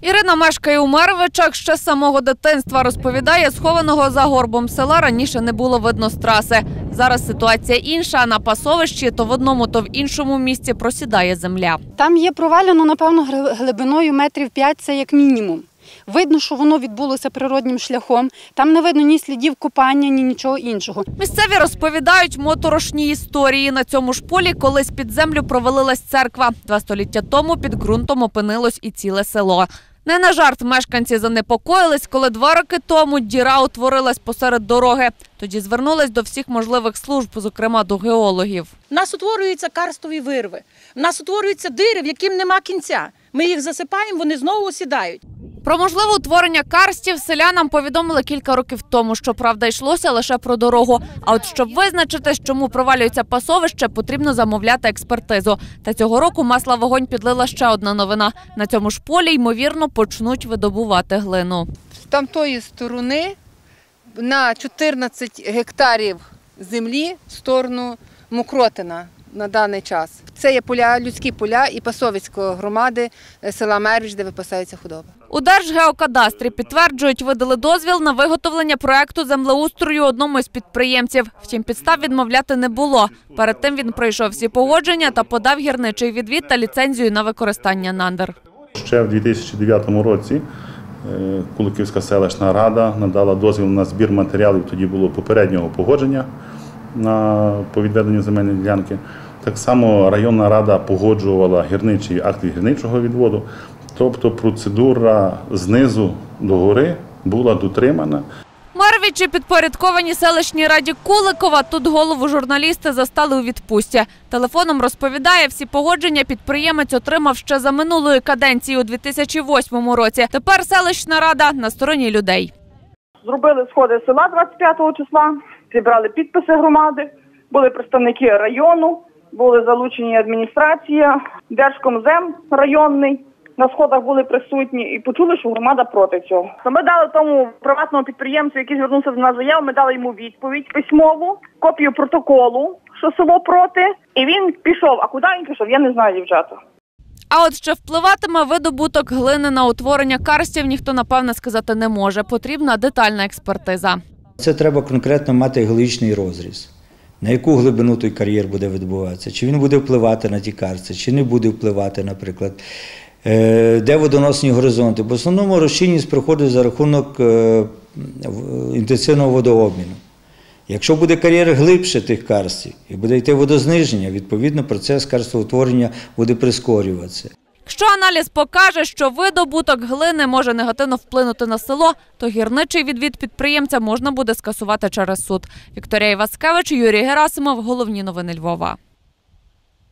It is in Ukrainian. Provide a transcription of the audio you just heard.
Ірина мешкає у Мервичах ще з самого дитинства. Розповідає, схованого за горбом села раніше не було видно з траси. Зараз ситуація інша. На пасовищі то в одному, то в іншому місці просідає земля. Там є провалено, напевно, глибиною метрів 5 це як мінімум. Видно, що воно відбулося природнім шляхом. Там не видно ні слідів копання, ні нічого іншого. Місцеві розповідають моторошні історії. На цьому ж полі колись під землю провалилась церква. Два століття тому під ґрунтом опинилось і ціле село. Не на жарт мешканці занепокоїлись, коли два роки тому діра утворилась посеред дороги. Тоді звернулись до всіх можливих служб, зокрема до геологів. У нас утворюються карстові вирви. У нас утворюються дири, в яким нема кінця. Ми їх засипаємо, вони знову осідають. Про можливе утворення карстів селянам повідомили кілька років тому. Щоправда, йшлося лише про дорогу. А от щоб визначитись, чому провалюється пасовище, потрібно замовляти експертизу. Та цього року масла вогонь підлила ще одна новина. На цьому ж полі ймовірно почнуть видобувати глину. з тамтої сторони на 14 гектарів землі в сторону Мокротина на даний час. Це є поля, людські поля і Пасовицької громади е, села Мервіч, де випасається худоба. У Держгеокадастрі підтверджують, видали дозвіл на виготовлення проекту землеустрою одному із підприємців. Втім, підстав відмовляти не було. Перед тим він пройшов всі погодження та подав гірничий відвід та ліцензію на використання надр. Ще в 2009 році е, Куликівська селищна рада надала дозвіл на збір матеріалів. Тоді було попереднього погодження на по відведенню земельної ділянки. Так само районна рада погоджувала гірничий акт гірничого відводу. Тобто процедура знизу до гори була дотримана. Марвічі підпорядковані селищній раді Куликова. Тут голову журналісти застали у відпустці. Телефоном розповідає, всі погодження підприємець отримав ще за минулої каденції у 2008 році. Тепер селищна рада на стороні людей. Зробили сходи села 25 числа, зібрали підписи громади, були представники району, були залучені адміністрація, Держкомзем районний. На сходах були присутні і почули, що громада проти цього. Ми дали тому приватному підприємцю, який звернувся до нас заяву, ми дали йому відповідь письмову, копію протоколу, що село проти, і він пішов. А куди він пішов? Я не знаю, дівчата. А от що впливатиме видобуток глини на утворення карстів, ніхто напевне сказати не може. Потрібна детальна експертиза. Це треба конкретно мати геологічний розріз. На яку глибину той кар'єр буде відбуватися? Чи він буде впливати на ті карці, чи не буде впливати, наприклад. Е, Де водоносні горизонти? В основному розчинність проходить за рахунок е, інтенсивного водообміну. Якщо буде кар'єр глибше тих карстів і буде йти водозниження, відповідно процес карстоутворення буде прискорюватися. Якщо аналіз покаже, що видобуток глини може негативно вплинути на село, то гірничий відвід підприємця можна буде скасувати через суд. Вікторія Іваскевич, Юрій Герасимов. Головні новини Львова.